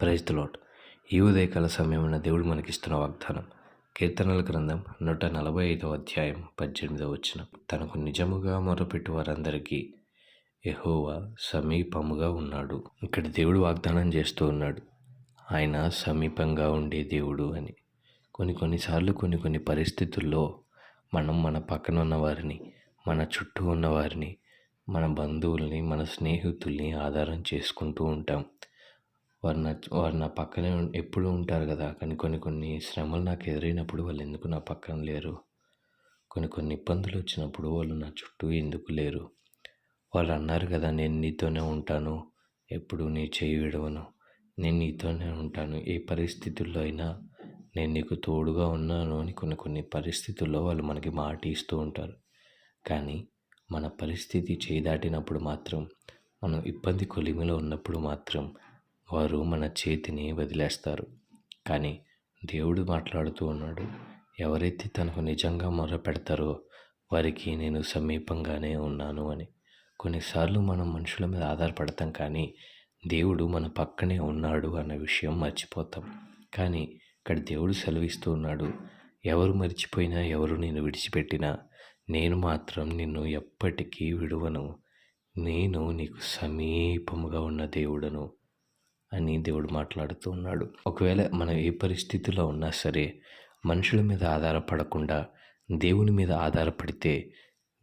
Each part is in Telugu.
ప్రైజ్ లాట్ ఈ ఉదయకాల సమయమున దేవుడు మనకిస్తున్న వాగ్దానం కీర్తనల గ్రంథం నూట నలభై ఐదవ అధ్యాయం పద్దెనిమిదవ వచ్చిన తనకు నిజముగా మొరపెట్టు వారందరికీ ఎహోవా సమీపముగా ఉన్నాడు. ఇక్కడ దేవుడు వాగ్దానం చేస్తూ ఉన్నాడు ఆయన సమీపంగా ఉండే దేవుడు అని. కొన్ని కొన్నిసార్లు కొన్ని కొన్ని పరిస్థితుల్లో మనం మన పక్కన ఉన్న వారిని మన చుట్టూ ఉన్న వారిని మన బంధువుల్ని మన స్నేహితుల్ని ఆధారం చేసుకుంటూ ఉంటాం. వారు నా వారు నా పక్కనే ఎప్పుడూ ఉంటారు కదా. కానీ కొన్ని కొన్ని శ్రమలు నాకు ఎదురైనప్పుడు వాళ్ళు ఎందుకు నా పక్కన లేరు? కొన్ని కొన్ని ఇబ్బందులు వచ్చినప్పుడు వాళ్ళు నా చుట్టూ ఎందుకు లేరు? వాళ్ళు అన్నారు కదా నేను నీతోనే ఉంటాను. ఎప్పుడు నీ చేయి విడవను. నేను నీతోనే ఉంటాను. ఏ పరిస్థితుల్లో అయినా నేను నీకు తోడుగా ఉన్నాను అని కొన్ని కొన్ని పరిస్థితుల్లో వాళ్ళు మనకి మాట ఇస్తూ ఉంటారు. కానీ మన పరిస్థితి చేయి దాటినప్పుడు మాత్రం మనం ఇబ్బంది కొలిమిలో ఉన్నప్పుడు మాత్రం వారు మన చేతిని వదిలేస్తారు. కానీ దేవుడు మాట్లాడుతూ ఉన్నాడు ఎవరైతే తనకు నిజంగా మొర పెడతారో వారికి నేను సమీపంగానే ఉన్నాను అని. కొన్నిసార్లు మనం మనుషుల మీద ఆధారపడతాం కానీ దేవుడు మన పక్కనే ఉన్నాడు అన్న విషయం మర్చిపోతాం. కానీ ఇక్కడ దేవుడు సెలవిస్తూ ఉన్నాడు ఎవరు మర్చిపోయినా ఎవరు నేను విడిచిపెట్టినా నేను మాత్రం నిన్ను ఎప్పటికీ విడువను. నేను నీకు సమీపముగా ఉన్న దేవుడను. అని దేవుడు మాట్లాడుతూ ఉన్నాడు. ఒకవేళ మనం ఏ పరిస్థితిలో ఉన్నా సరే మనుషుల మీద ఆధారపడకుండా దేవుని మీద ఆధారపడితే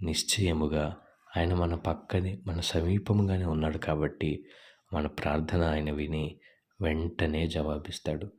నిశ్చయముగా ఆయన మన పక్కనే మన సమీపంగానే ఉన్నాడు కాబట్టి మన ప్రార్థన ఆయన విని వెంటనే జవాబిస్తాడు.